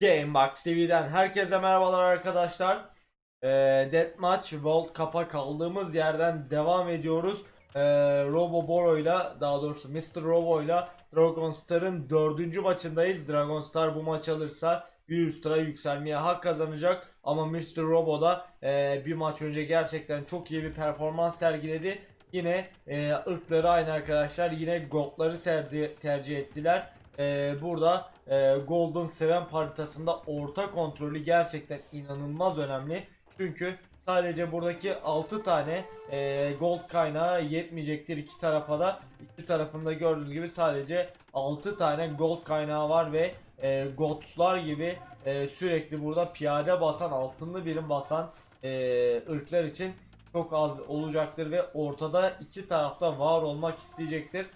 Gamebox TV'den herkese merhabalar arkadaşlar. Ee, Deathmatch World Cup'a kaldığımız yerden devam ediyoruz. Ee, Robo Boro'yla daha doğrusu Mr. Robo'yla Dragon Star'ın dördüncü maçındayız. Dragon Star bu maç alırsa bir üst yükselmeye hak kazanacak. Ama Mr. Robo da e, bir maç önce gerçekten çok iyi bir performans sergiledi. Yine e, ırkları aynı arkadaşlar. Yine serdi- tercih ettiler. E, burada e, Golden Seven haritasında orta kontrolü gerçekten inanılmaz önemli. Çünkü sadece buradaki 6 tane e, gold kaynağı yetmeyecektir iki tarafa da. İki tarafında gördüğünüz gibi sadece 6 tane gold kaynağı var ve e, goldlar gibi e, sürekli burada piyade basan, altınlı birim basan e, ırklar için çok az olacaktır ve ortada iki tarafta var olmak isteyecektir.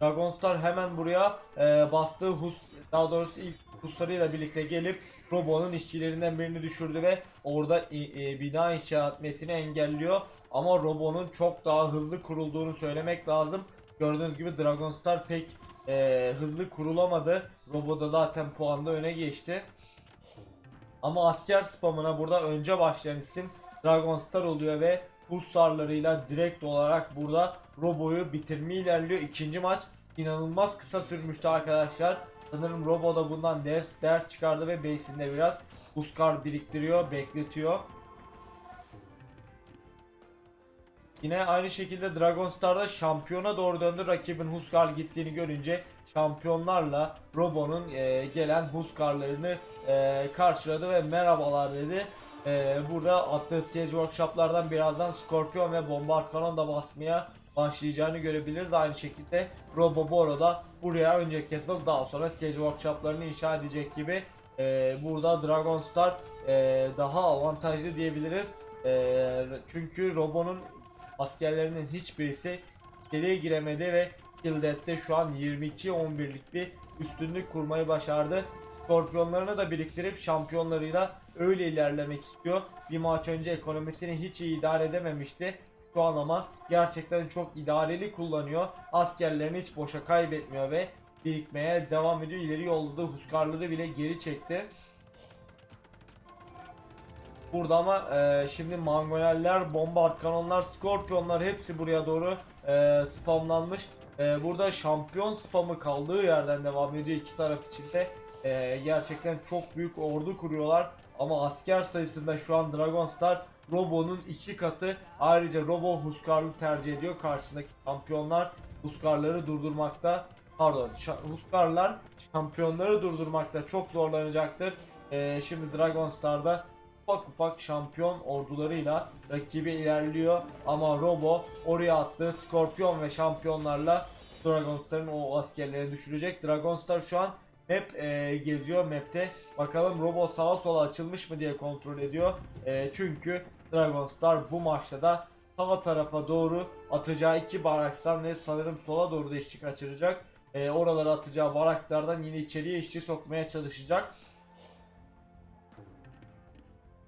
Dragonstar hemen buraya e, bastığı hus daha doğrusu ilk huslarıyla birlikte gelip Robo'nun işçilerinden birini düşürdü ve orada e, e, bina inşa etmesini engelliyor. Ama Robo'nun çok daha hızlı kurulduğunu söylemek lazım. Gördüğünüz gibi Dragonstar pek e, hızlı kurulamadı. Robo da zaten puanda öne geçti. Ama asker spamına burada önce başlayan isim Dragonstar oluyor ve Hussarlarıyla direkt olarak burada Robo'yu bitirmeye ilerliyor. İkinci maç inanılmaz kısa sürmüştü arkadaşlar. Sanırım Robo da bundan ders, ders çıkardı ve base'inde biraz Huskar biriktiriyor, bekletiyor. Yine aynı şekilde Dragon Star'da şampiyona doğru döndü. Rakibin Huskar gittiğini görünce şampiyonlarla Robo'nun e, gelen Huskarlarını e, karşıladı ve merhabalar dedi. E, burada attığı Siege Workshop'lardan birazdan Scorpion ve Bombard Cannon da basmaya başlayacağını görebiliriz. Aynı şekilde Robo Boro da buraya önce Castle daha sonra Siege Workshop'larını inşa edecek gibi e, burada Dragon Star e, daha avantajlı diyebiliriz. E, çünkü Robo'nun askerlerinin hiçbirisi içeriye giremedi ve Kildet'te şu an 22-11'lik bir üstünlük kurmayı başardı. Skorpiyonlarını da biriktirip şampiyonlarıyla öyle ilerlemek istiyor. Bir maç önce ekonomisini hiç iyi idare edememişti. Şu an ama gerçekten çok idareli kullanıyor. Askerlerini hiç boşa kaybetmiyor ve birikmeye devam ediyor. İleri yolladığı huskarları bile geri çekti. Burada ama e, şimdi mangoneller, bombard kanonlar, skorpiyonlar hepsi buraya doğru e, spamlanmış. E, burada şampiyon spamı kaldığı yerden devam ediyor iki taraf içinde. E, gerçekten çok büyük ordu kuruyorlar. Ama asker sayısında şu an Dragon Star Robo'nun iki katı. Ayrıca Robo Huskarlı tercih ediyor. Karşısındaki şampiyonlar Huskarları durdurmakta pardon Huskarlar şampiyonları durdurmakta çok zorlanacaktır. E, şimdi Dragon Star'da ufak ufak şampiyon ordularıyla rakibi ilerliyor ama Robo oraya attığı Scorpion ve şampiyonlarla Dragonstar'ın o askerlerini düşürecek. Dragonstar şu an map e, geziyor map'te. Bakalım Robo sağa sola açılmış mı diye kontrol ediyor. E, çünkü Dragonstar bu maçta da sağ tarafa doğru atacağı iki baraksan ve sanırım sola doğru da işçi kaçıracak. E, oralara atacağı barakslardan yine içeriye işçi sokmaya çalışacak.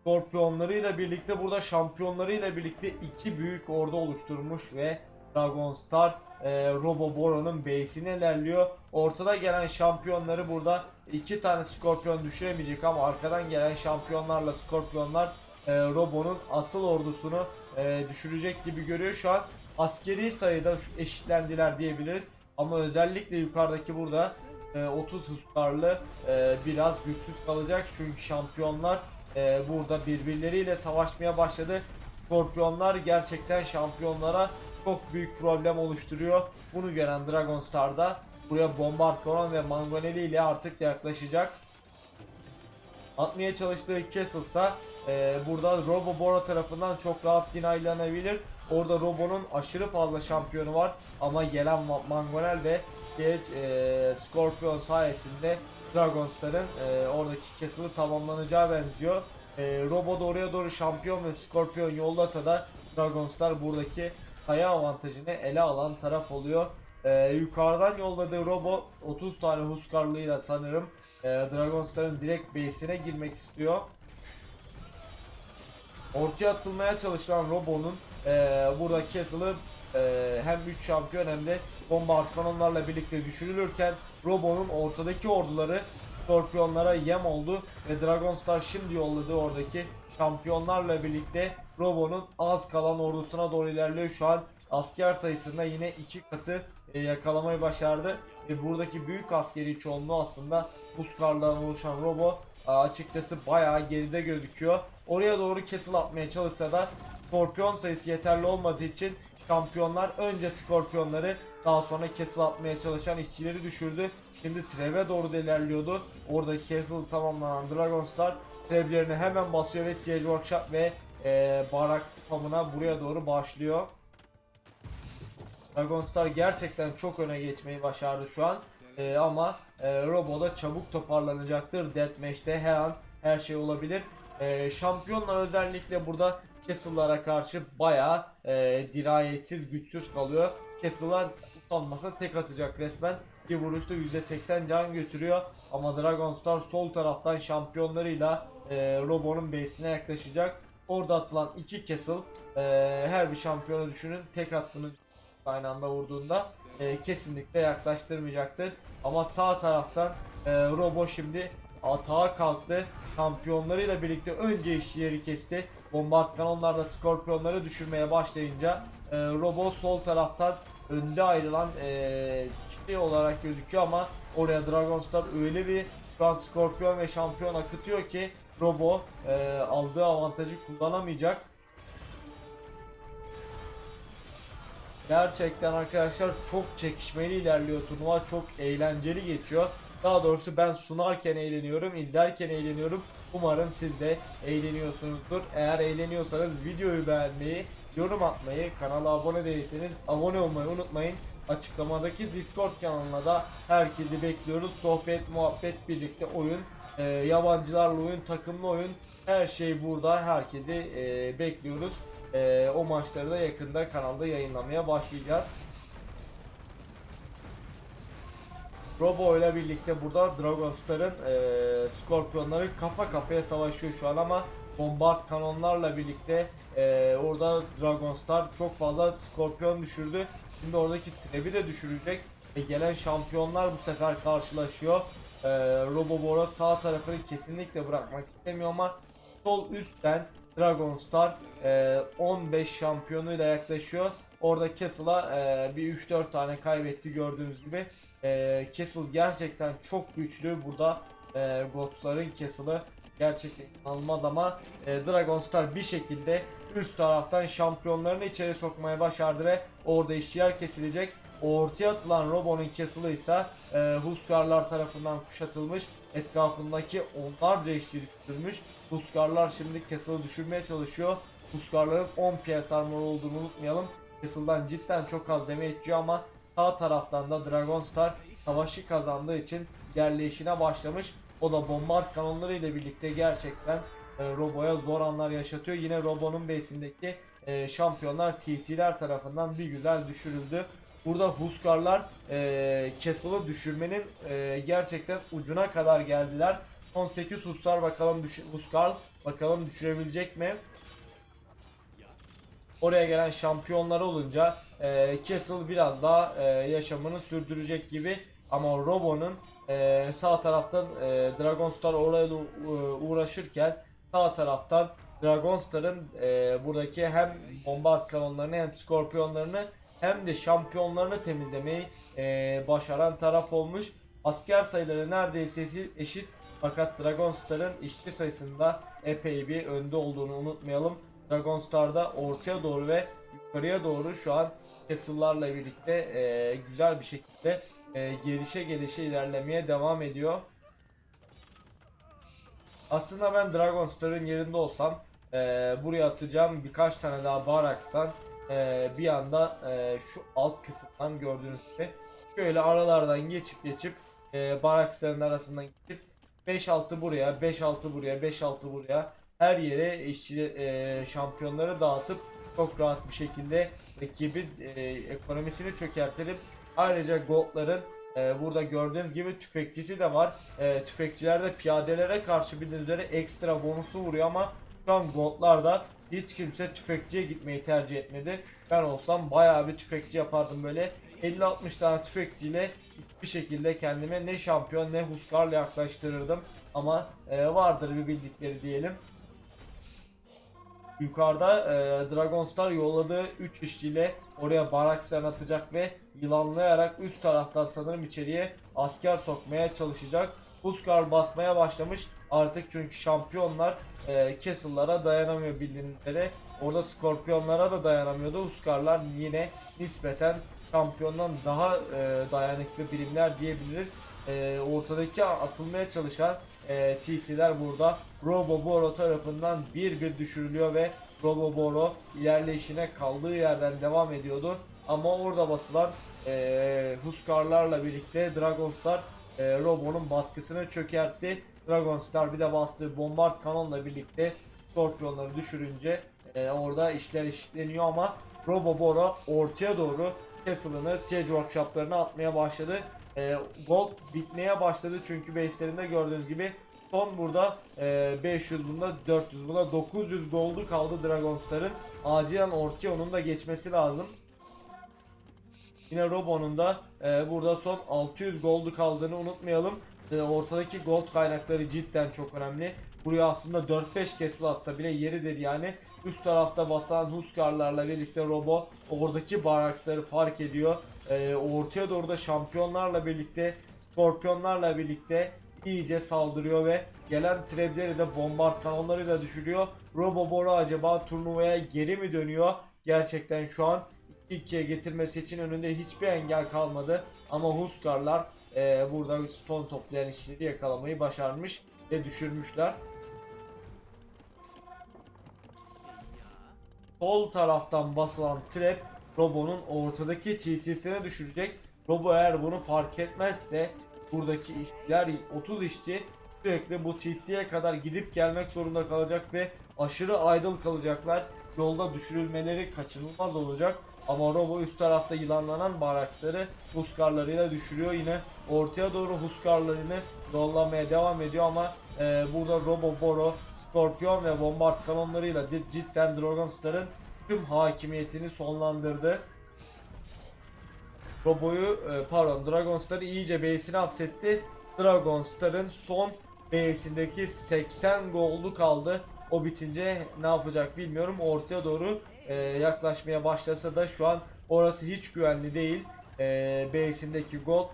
Skorpiyonlarıyla birlikte burada şampiyonlarıyla birlikte iki büyük ordu oluşturmuş ve Dragon Star e, Robo Boro'nun base'ine ilerliyor. Ortada gelen şampiyonları burada iki tane Skorpiyon düşüremeyecek ama arkadan gelen şampiyonlarla Skorpiyonlar e, Robo'nun asıl ordusunu e, düşürecek gibi görüyor şu an. Askeri sayıda eşitlendiler diyebiliriz. Ama özellikle yukarıdaki burada e, 30 huskarlı e, biraz güçsüz kalacak çünkü şampiyonlar e, burada birbirleriyle savaşmaya başladı. Skorpiyonlar gerçekten şampiyonlara çok büyük problem oluşturuyor. Bunu gören Dragon Star'da buraya Bombard Coron ve Mangoneli ile artık yaklaşacak. Atmaya çalıştığı Castle'sa e, burada Robo Bora tarafından çok rahat dinaylanabilir. Orada Robo'nun aşırı fazla şampiyonu var ama gelen Ma- Mangonel ve Stage e, Scorpion sayesinde Dragonstar'ın e, oradaki Castle'ı tamamlanacağı benziyor. E, Robo da oraya doğru şampiyon ve Scorpion yollasa da Dragonstar buradaki sayı avantajını ele alan taraf oluyor. E, yukarıdan yolladığı Robo 30 tane Huskarlığıyla sanırım e, Dragonstar'ın direkt base'ine girmek istiyor. Ortaya atılmaya çalışılan Robo'nun e, burada Castle'ı e, hem 3 şampiyon hem de bomba kanonlarla birlikte düşürülürken Robo'nun ortadaki orduları Skorpiyonlara yem oldu ve Dragonstar şimdi yolladığı oradaki şampiyonlarla birlikte Robo'nun az kalan ordusuna doğru ilerliyor. Şu an asker sayısında yine iki katı e, yakalamayı başardı. Ve buradaki büyük askeri çoğunluğu aslında Huskar'dan oluşan Robo e, açıkçası bayağı geride gözüküyor. Oraya doğru kesil atmaya çalışsa da Skorpiyon sayısı yeterli olmadığı için şampiyonlar önce Skorpiyonları daha sonra kesil atmaya çalışan işçileri düşürdü. Şimdi Trev'e doğru ilerliyordu. Oradaki kesil tamamlanan Dragonstar Trev'lerini hemen basıyor ve Siege Workshop ve e, Barak spamına buraya doğru başlıyor. Dragonstar gerçekten çok öne geçmeyi başardı şu an. Ee, ama e, Robo da çabuk toparlanacaktır. Deathmatch'te her an her şey olabilir. Ee, şampiyonlar özellikle burada Castle'lara karşı bayağı e, dirayetsiz, güçsüz kalıyor. Castle'lar utanmasa tek atacak resmen. Bir vuruşta %80 can götürüyor. Ama Dragonstar sol taraftan şampiyonlarıyla e, Robo'nun base'ine yaklaşacak. Orada atılan iki Castle e, her bir şampiyonu düşünün. Tek attığını aynı anda vurduğunda e, kesinlikle yaklaştırmayacaktır. Ama sağ taraftan e, Robo şimdi atağa kalktı. Şampiyonlarıyla birlikte önce işçileri kesti. Bombard kanonlarla skorpiyonları düşürmeye başlayınca e, Robo sol taraftan önde ayrılan e, kişi olarak gözüküyor ama oraya Dragonstar öyle bir şu an skorpiyon ve şampiyon akıtıyor ki Robo e, aldığı avantajı kullanamayacak. Gerçekten arkadaşlar çok çekişmeli ilerliyor turnuva. Çok eğlenceli geçiyor. Daha doğrusu ben sunarken eğleniyorum, izlerken eğleniyorum. Umarım siz de eğleniyorsunuzdur. Eğer eğleniyorsanız videoyu beğenmeyi, yorum atmayı, kanala abone değilseniz abone olmayı unutmayın. Açıklamadaki Discord kanalına da herkesi bekliyoruz. Sohbet, muhabbet, birlikte oyun, e, yabancılarla oyun, takımlı oyun her şey burada. Herkesi e, bekliyoruz. E, o maçları da yakında kanalda yayınlamaya başlayacağız. Robo ile birlikte burada Dragonstar'ın e, Skorpiyonları kafa kafaya savaşıyor şu an ama Bombard kanonlarla birlikte e, orada Dragonstar çok fazla Skorpiyon düşürdü. Şimdi oradaki Treb'i de düşürecek. E, gelen şampiyonlar bu sefer karşılaşıyor. E, Robo Bora sağ tarafını kesinlikle bırakmak istemiyor ama sol üstten Dragonstar e, 15 şampiyonuyla yaklaşıyor. Orada Castle'a e, bir 3-4 tane kaybetti gördüğünüz gibi. E, Castle gerçekten çok güçlü. Burada e, Gods'ların Castle'ı gerçekten inanılmaz ama e, Dragonstar bir şekilde üst taraftan şampiyonlarını içeri sokmaya başardı ve orada işçiler kesilecek. Ortaya atılan Robo'nun Castle'ı ise e, Huskarlar tarafından kuşatılmış. Etrafındaki onlarca işçi düşürülmüş. Huskarlar şimdi Castle'ı düşürmeye çalışıyor. Huskarların 10 PS armor olduğunu unutmayalım. Castle'dan cidden çok az damage yiyor ama sağ taraftan da Dragonstar savaşı kazandığı için yerleşine başlamış. O da bombard kanonları ile birlikte gerçekten e, Robo'ya zor anlar yaşatıyor. Yine Robo'nun base'indeki e, şampiyonlar TC'ler tarafından bir güzel düşürüldü. Burada Huskarlar e, Castle'ı düşürmenin e, gerçekten ucuna kadar geldiler. Son 8 Huskar bakalım düş Huskar bakalım düşürebilecek mi? Oraya gelen şampiyonlar olunca e, Castle biraz daha e, yaşamını sürdürecek gibi ama Robo'nun e, sağ taraftan e, Dragonstar oraya u- uğraşırken sağ taraftan Dragonstar'ın e, buradaki hem bombard kanonlarını hem skorpiyonlarını hem de şampiyonlarını temizlemeyi e, başaran taraf olmuş. Asker sayıları neredeyse eşi- eşit fakat Dragonstar'ın işçi sayısında epey bir önde olduğunu unutmayalım. Dragonstar'da ortaya doğru ve yukarıya doğru şu an Castle'larla birlikte e, güzel bir şekilde e, gelişe gelişe ilerlemeye devam ediyor. Aslında ben Dragonstar'ın yerinde olsam e, buraya atacağım birkaç tane daha Baraks'tan e, bir anda e, şu alt kısımdan gördüğünüz gibi şöyle aralardan geçip geçip e, Baraks'ların arasından geçip 5-6 buraya, 5-6 buraya, 5-6 buraya her yere işçi e, şampiyonları dağıtıp çok rahat bir şekilde rakibin e, ekonomisini çökertip ayrıca goldların e, burada gördüğünüz gibi tüfekçisi de var. E, tüfekçiler de piyadelere karşı bildiğiniz üzere ekstra bonusu vuruyor ama şu an goldlarda hiç kimse tüfekçiye gitmeyi tercih etmedi. Ben olsam bayağı bir tüfekçi yapardım böyle. 50-60 tane tüfekçiyle bir şekilde kendime ne şampiyon ne Huskar'la yaklaştırırdım. Ama e, vardır bir bildikleri diyelim. Yukarıda e, Dragonstar yolladığı 3 işçiyle oraya barak atacak ve yılanlayarak üst taraftan sanırım içeriye asker sokmaya çalışacak. Huskar basmaya başlamış artık çünkü şampiyonlar e, Castle'lara dayanamıyor bildiğiniz. Orada Skorpiyonlara da dayanamıyordu. Huskarlar yine nispeten şampiyondan daha e, dayanıklı birimler diyebiliriz. E, ortadaki atılmaya çalışan e, TC'ler burada Robo Boro tarafından bir bir düşürülüyor ve Robo Boro ilerleyişine kaldığı yerden devam ediyordu. Ama orada basılan e, Huskarlarla birlikte Dragonstar e, Robo'nun baskısını çökertti. Dragonstar bir de bastığı bombard kanonla birlikte Scorpionları düşürünce e, orada işler eşitleniyor ama Robo Boro ortaya doğru Castle'ını Siege Workshop'larına atmaya başladı. E, gold bitmeye başladı çünkü base'lerinde gördüğünüz gibi son burada e, 500 bunda 400 bunda 900 gold'u kaldı Dragonstar'ın. Acilen ortaya onun da geçmesi lazım. Yine Robo'nun da e, burada son 600 gold'u kaldığını unutmayalım. E, ortadaki gold kaynakları cidden çok önemli. Buraya aslında 4-5 kesil atsa bile yeridir yani. Üst tarafta basan Huskarlarla birlikte Robo oradaki baraksları fark ediyor. E, ortaya doğru da şampiyonlarla birlikte Skorpiyonlarla birlikte iyice saldırıyor ve gelen trebleri de bombard kanonlarıyla düşürüyor. Robo Bora acaba turnuvaya geri mi dönüyor? Gerçekten şu an 2-2'ye getirmesi için önünde hiçbir engel kalmadı. Ama Huskarlar e, burada stone toplayan işleri yakalamayı başarmış ve düşürmüşler. Sol taraftan basılan trap Robo'nun ortadaki TC'sine düşürecek. Robo eğer bunu fark etmezse buradaki işçiler 30 işçi sürekli bu TC'ye kadar gidip gelmek zorunda kalacak ve aşırı idle kalacaklar. Yolda düşürülmeleri kaçınılmaz olacak. Ama Robo üst tarafta yılanlanan baraksları Huskarlarıyla düşürüyor. Yine ortaya doğru Huskarlarını yollamaya devam ediyor ama e, burada Robo Boro, Scorpion ve Bombard kanonlarıyla cidden Dragonstar'ın tüm hakimiyetini sonlandırdı. Robo'yu e, pardon Dragonstar'ı iyice base'ine hapsetti. Dragonstar'ın son base'indeki 80 gold'u kaldı. O bitince ne yapacak bilmiyorum. Ortaya doğru e, yaklaşmaya başlasa da şu an orası hiç güvenli değil. E, base'indeki gold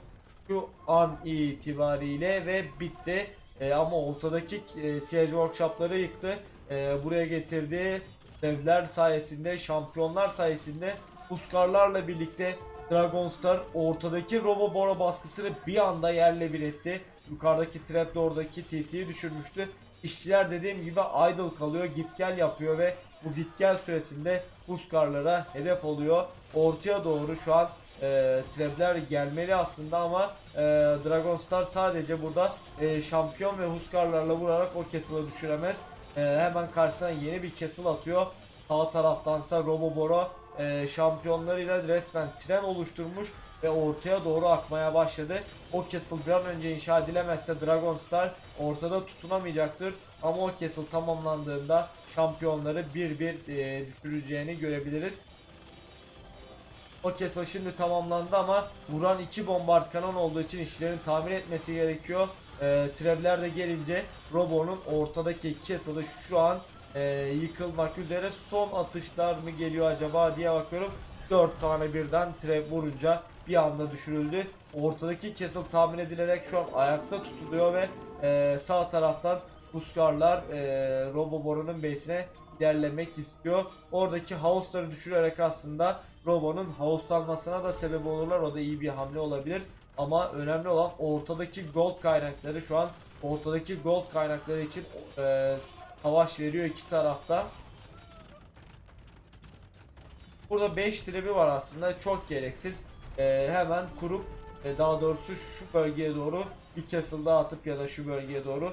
şu an itibariyle ve bitti. E, ama ortadaki e, Siege Workshop'ları yıktı. E, buraya getirdiği devler sayesinde, şampiyonlar sayesinde Huskarlarla birlikte Dragonstar ortadaki Robo Boro baskısını bir anda yerle bir etti. Yukarıdaki Trapdoor'daki TC'yi düşürmüştü. İşçiler dediğim gibi idle kalıyor, git gel yapıyor ve bu git gel süresinde Huskarlara hedef oluyor. Ortaya doğru şu an e, trapler gelmeli aslında ama e, Dragonstar sadece burada e, şampiyon ve Huskarlarla vurarak o castle'ı düşüremez. E, hemen karşısına yeni bir castle atıyor. Sağ taraftansa Robo Boro e, şampiyonlarıyla resmen tren oluşturmuş ve ortaya doğru akmaya başladı. O castle bir an önce inşa edilemezse Dragonstar ortada tutunamayacaktır. Ama o castle tamamlandığında şampiyonları bir bir e, düşüreceğini görebiliriz. O castle şimdi tamamlandı ama vuran iki bombard kanon olduğu için işlerini tamir etmesi gerekiyor. E, Trebler de gelince Robo'nun ortadaki castle'ı şu an e, yıkılmak üzere son atışlar mı geliyor acaba diye bakıyorum. 4 tane birden trap vurunca bir anda düşürüldü. Ortadaki castle tahmin edilerek şu an ayakta tutuluyor ve e, sağ taraftan Huskarlar e, Robo Boru'nun base'ine ilerlemek istiyor. Oradaki house'ları düşürerek aslında Robo'nun house'lanmasına da sebep olurlar. O da iyi bir hamle olabilir. Ama önemli olan ortadaki gold kaynakları şu an ortadaki gold kaynakları için e, savaş veriyor iki tarafta. Burada 5 tribi var aslında çok gereksiz. Ee, hemen kurup e, daha doğrusu şu bölgeye doğru bir castle daha atıp ya da şu bölgeye doğru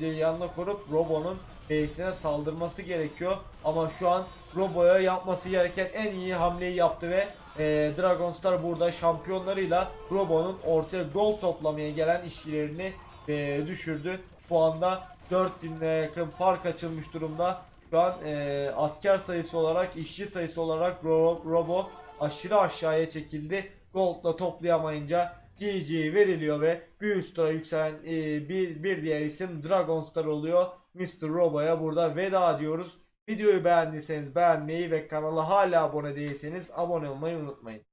yanına kurup Robo'nun base'ine saldırması gerekiyor. Ama şu an Robo'ya yapması gereken en iyi hamleyi yaptı ve e, Dragonstar burada şampiyonlarıyla Robo'nun ortaya gol toplamaya gelen işçilerini e, düşürdü. Bu anda 4000'e yakın fark açılmış durumda. Şu an e, asker sayısı olarak, işçi sayısı olarak Ro- Robo aşırı aşağıya çekildi. Gold'la toplayamayınca GG veriliyor ve bir üst tura yükselen e, bir, bir diğer isim Dragon Star oluyor. Mr. Robo'ya burada veda diyoruz. Videoyu beğendiyseniz beğenmeyi ve kanala hala abone değilseniz abone olmayı unutmayın.